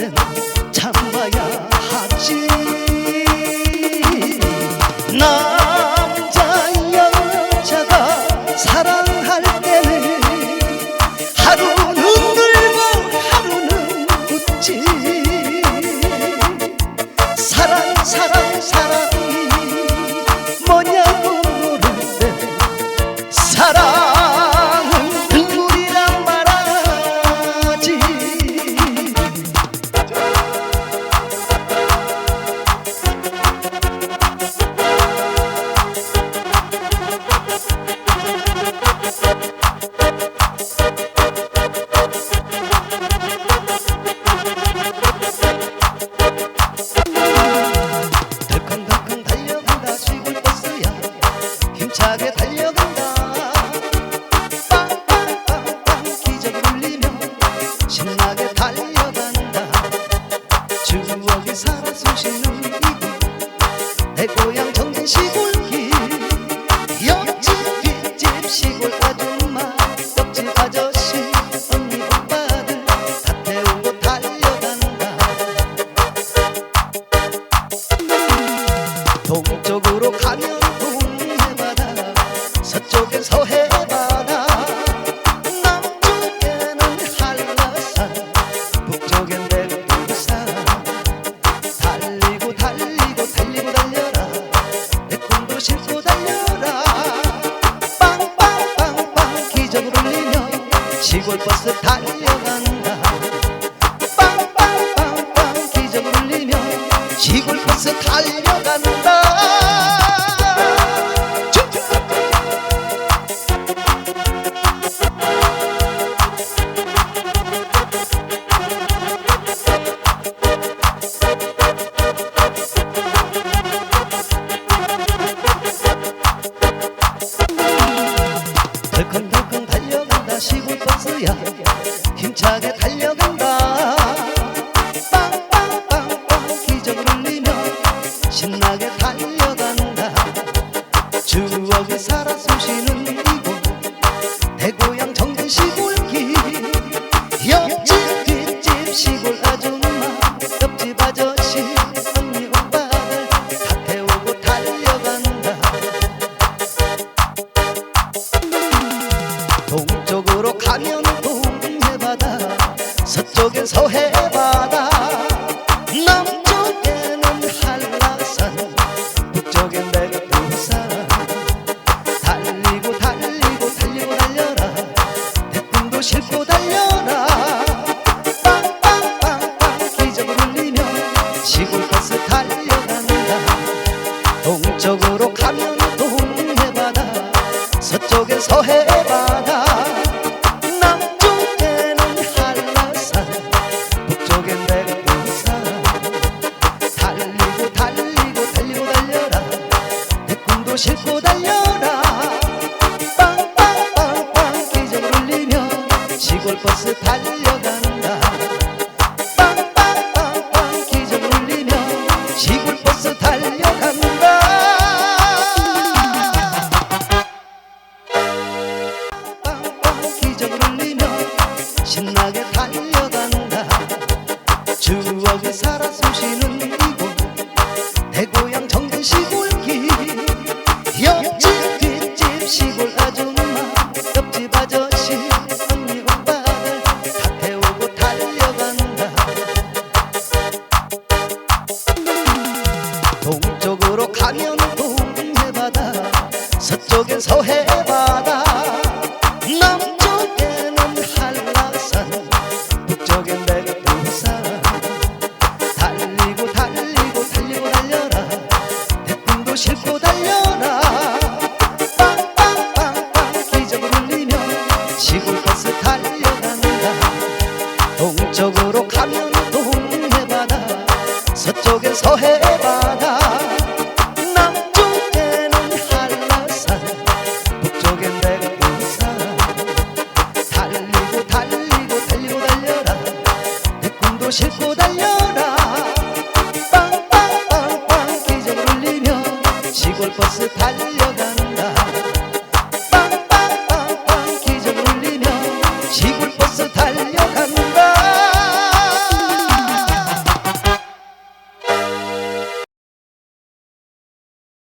때나 참아야 하지. 很奇 시골 버스 달려간다. 빵빵빵빵 기적 울리며 시골 버스 달려간다. 달려야. 힘차게 달려간다. 빵빵빵빵 기적을 울리며 신나게 달려간다. 추억이 살아 숨쉬는 이곳 내 고향 정진시대 서해바다. 남쪽에는 한라산 북쪽엔 백두산. 달리고 달리고 달리고 달려라. 태풍도 싣고 달려라. 빵빵빵빵 기적을 울리며 시골버스 달려간다. 동쪽으로 가면 동해바다 서쪽엔 서해바다. Nasıl peryodan da 해바다. 남쪽에는 한라산 북쪽엔 백두산. 달리고 달리고 달리고 달려라. 내 꿈도 실고